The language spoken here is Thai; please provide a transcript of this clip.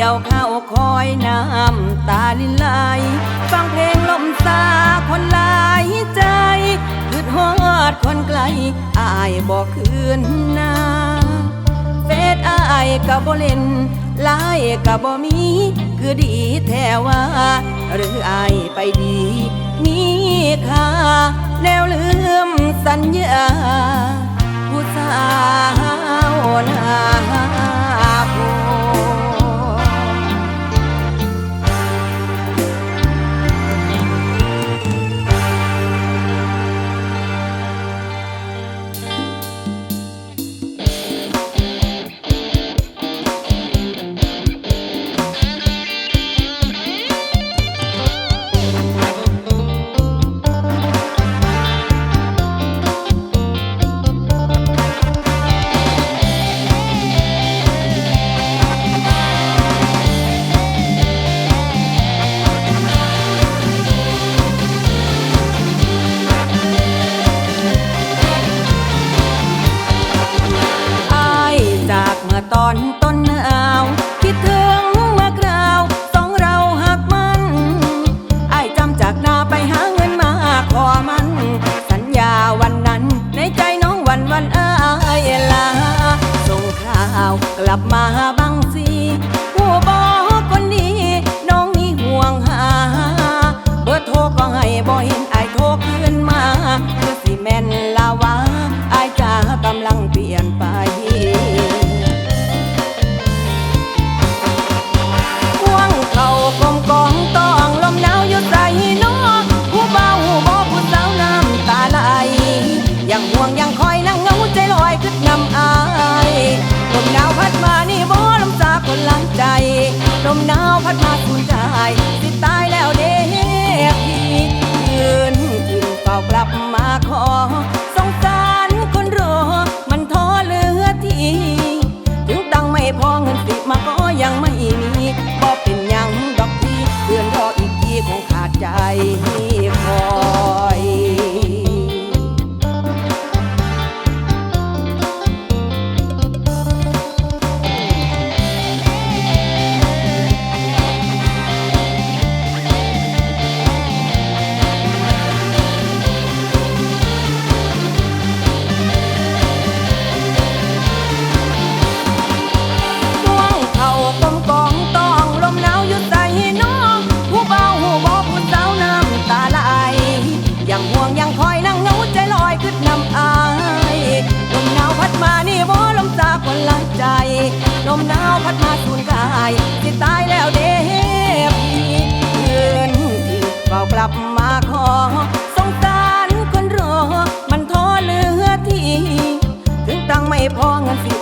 กี่ยวข้าวคอยน้ำตาลินไหลฟังเพลงลมซาคนหลายใจคืดฮอดคนไกลอายบอกคืนหน้าเฟซอายก็บ่เล่นไลายก็บ่มี คือดีแท้ว่า หรืออายไปดี มีค่าแนวลืมสัญญาผู้สาวนา คือสิแม่นลาวาอายจะกำลังเปลี่ยนไปห่วงเขากลมกองต้องลมหนาวอยู่ใส่นอกผู้เบาบอกผู้สาวน้ำตาไหลยังห่วงยังคอยนั่งเงาใจลอยขึ้นนำอายลมหนาวพัดมานี่บ่ลมสาคนหลังใจลมหนาวพัดมาสูญใจายสิตายแล้วเด้พี่คืนที่เฝ้ากลับมาขอ สงสารคนรอ มันท้อเหลือที่ ถึงตังไม่พอเงินสี่